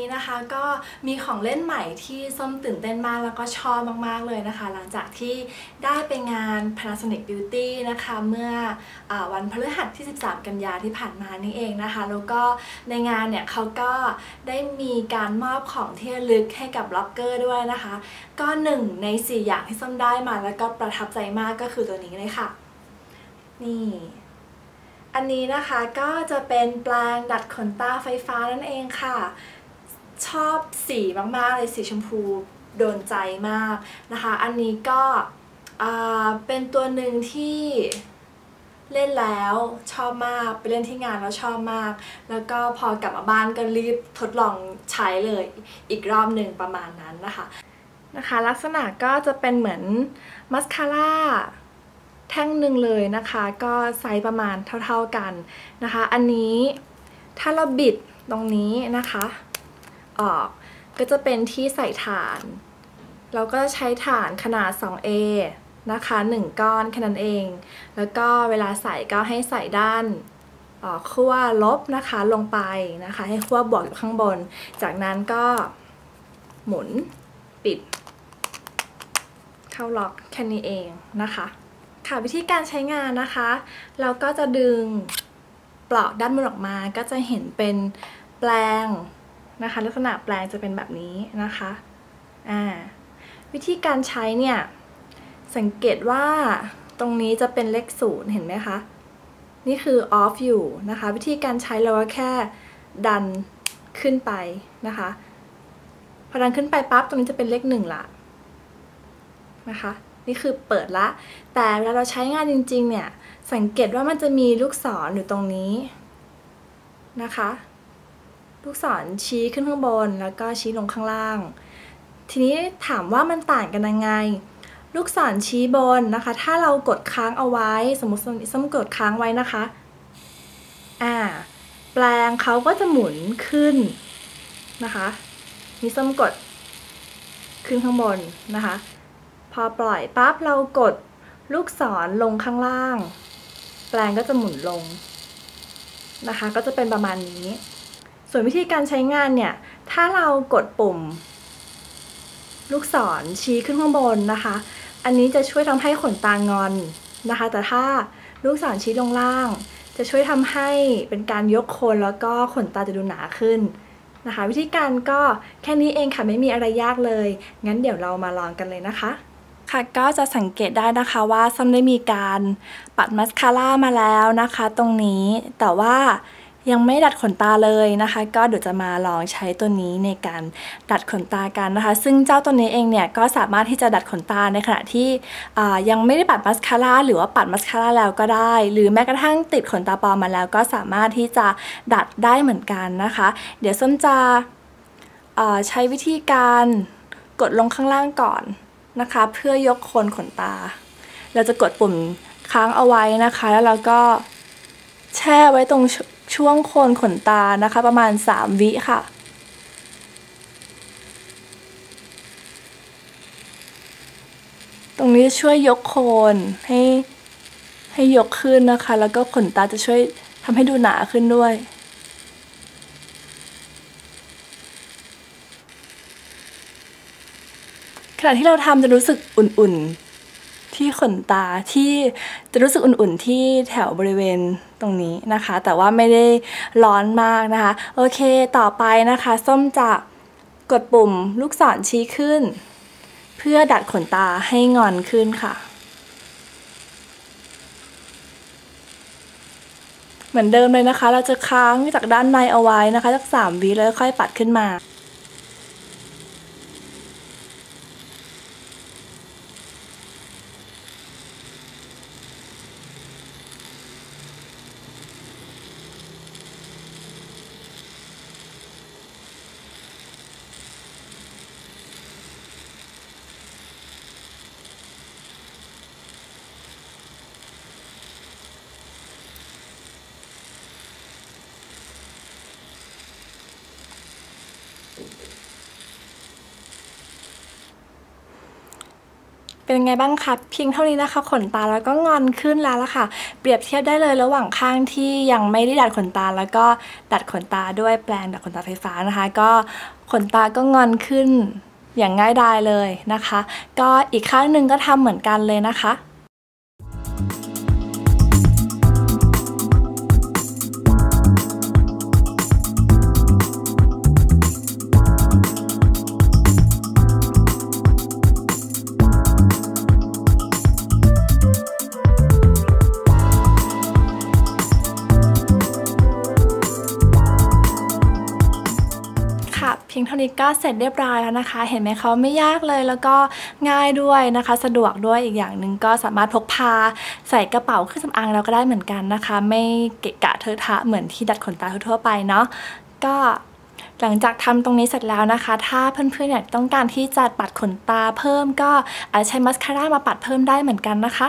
นี้นะคะก็มีของเล่นใหม่ที่ส้มตื่นเต้นมากแล้วก็ชอบมากๆเลยนะคะ หลังจากที่ได้ไปงาน Panasonic Beauty นะคะเมื่ออวันพฤหัสที่ 13 กันยาที่ผ่านมานี่เองนะคะ แล้วก็ในงานเนี่ยเขาก็ได้มีการมอบของที่ระลึกให้กับบล็อกเกอร์ด้วยนะคะ ก็หนึ่งใน 4 อย่างที่ส้มได้มาแล้วก็ประทับใจมากก็คือตัวนี้เลยค่ะ นี่อันนี้นะคะก็จะเป็นแปลงดัดขนตาไฟฟ้านั่นเองค่ะ ชอบสีมากๆเลยสีชมพูโดนใจมากนะคะ อันนี้ก็เป็นตัวหนึ่งที่เล่นแล้วชอบมากไปเล่นที่งานแล้วชอบมาก แล้วก็พอกลับมาบ้านก็รีบทดลองใช้เลยอีกรอบหนึ่งประมาณนั้นนะคะนะคะ ลักษณะก็จะเป็นเหมือนมัสคาร่าแท่งหนึ่งเลยนะคะ ก็ไซส์ประมาณเท่าๆกันนะคะ อันนี้ถ้าเราบิดตรงนี้นะคะ ออก ก็จะเป็นที่ใส่ถ่าน เราก็ใช้ถ่านขนาด 2A นะคะ 1 ก้อนแค่นั้นเอง แล้วก็เวลาใส่ก็ให้ใส่ด้านขั้วลบนะคะลงไปนะคะ ให้ขั้วบวกอยู่ข้างบน จากนั้นก็หมุนปิด เข้าล็อกแค่นี้เองนะคะ ค่ะวิธีการใช้งานนะคะ เราก็จะดึงปลอกด้านบนออกมาก็จะเห็นเป็นแปลง นะคะ ลักษณะแปลงจะเป็นแบบนี้นะคะอ่าวิธีการใช้เนี่ย สังเกตว่าตรงนี้จะเป็นเลขศูนย์เห็นไหมคะ นี่คือ off อยู่นะคะ วิธีการใช้เราก็แค่ดันขึ้นไปนะคะพอดันขึ้นไปปั๊บตรงนี้จะเป็นเลขหนึ่งละนะคะ นี่คือเปิดละ แต่เวลาเราใช้งานจริง ๆ เนี่ย สังเกตว่ามันจะมีลูกศรออยู่ตรงนี้นะคะ ลูกศรชี้ขึ้นข้างบน แล้วก็ชี้ลงข้างล่าง ทีนี้ถามว่ามันต่างกันยังไง ลูกศรชี้บนนะคะ ถ้าเรากดค้างเอาไว้ สมมติสมมติกดค้างไว้นะคะอ่าแปลงเขาก็จะหมุนขึ้นนะคะนี่ส้มกดขึ้นข้างบนนะคะ พอปล่อยปั๊บเรากดลูกศรลงข้างล่าง แปลงก็จะหมุนลงนะคะ ก็จะเป็นประมาณนี้ ส่วนวิธีการใช้งานเนี่ย ถ้าเรากดปุ่ม ลูกศรชี้ขึ้นข้างบนนะคะ อันนี้จะช่วยทำให้ขนตางอนนะคะ แต่ถ้าลูกศรชี้ลงล่าง จะช่วยทำให้เป็นการยกโคนแล้วก็ขนตาจะดูหนาขึ้นนะคะ วิธีการก็แค่นี้เองค่ะไม่มีอะไรยากเลย งั้นเดี๋ยวเรามาลองกันเลยนะคะค่ะก็จะสังเกตได้นะคะว่าซ้ำได้มีการปัดมัสคาร่ามาแล้วนะคะ ตรงนี้แต่ว่า ยังไม่ดัดขนตาเลยนะคะ ก็เดี๋ยวจะมาลองใช้ตัวนี้ในการดัดขนตากันนะคะ ซึ่งเจ้าตัวนี้เองเนี่ยก็สามารถที่จะดัดขนตาในขณะที่ยังไม่ได้ปัดมัสคาร่าหรือว่าปัดมัสคาร่าแล้วก็ได้ หรือแม้กระทั่งติดขนตาปลอมมาแล้ว ก็สามารถที่จะดัดได้เหมือนกันนะคะ เดี๋ยวส้มจะใช้วิธีการกดลงข้างล่างก่อนนะคะ เพื่อยกโคนขนตา เราจะกดปุ่มค้างเอาไว้นะคะ แล้วเราก็แช่ไว้ตรง ช่วงโคนขนตานะคะ ประมาณ 3 วิค่ะตรงนี้ช่วยยกโคนให้ให้ยกขึ้นนะคะ แล้วก็ขนตาจะช่วยทำให้ดูหนาขึ้นด้วย ขณะที่เราทำจะรู้สึกอุ่นๆ ที่ขนตาที่จะรู้สึกอุ่นๆที่แถวบริเวณตรงนี้นะคะ แต่ว่าไม่ได้ร้อนมากนะคะ โอเคต่อไปนะคะ ส้มจะกดปุ่มลูกศรชี้ขึ้น เพื่อดัดขนตาให้งอนขึ้นค่ะ เหมือนเดิมเลยนะคะ เราจะค้างจากด้านในเอาไว้นะคะสักสามวิแล้วค่อยปัดขึ้นมา เป็นไงบ้างคะเพียงเท่านี้นะคะขนตาแล้วก็งอนขึ้นแล้วล่ะค่ะ เปรียบเทียบได้เลยระหว่างข้างที่ยังไม่ได้ดัดขนตาแล้วก็ดัดขนตาด้วยแปรงดัดขนตาไฟฟ้านะคะ ก็ขนตาก็งอนขึ้นอย่างง่ายดายเลยนะคะ ก็อีกข้างหนึ่งก็ทำเหมือนกันเลยนะคะ งเท่านี้ก็เสร็จเรียบร้อยแล้วนะคะ เห็นไหมเขาไม่ยากเลยแล้วก็ง่ายด้วยนะคะ สะดวกด้วยอีกอย่างหนึ่งก็สามารถพกพาใส่กระเป๋าเครื่องสำอางเราก็ได้เหมือนกันนะคะ ไม่เกะกะเทอะทะเหมือนที่ดัดขนตาทั่วไปเนาะก็หลังจากทำตรงนี้เสร็จแล้วนะคะ ถ้าเพื่อนๆอยากต้องการที่จะปัดขนตาเพิ่มก็อาจจะใช้มัสคาร่ามาปัดเพิ่มได้เหมือนกันนะคะ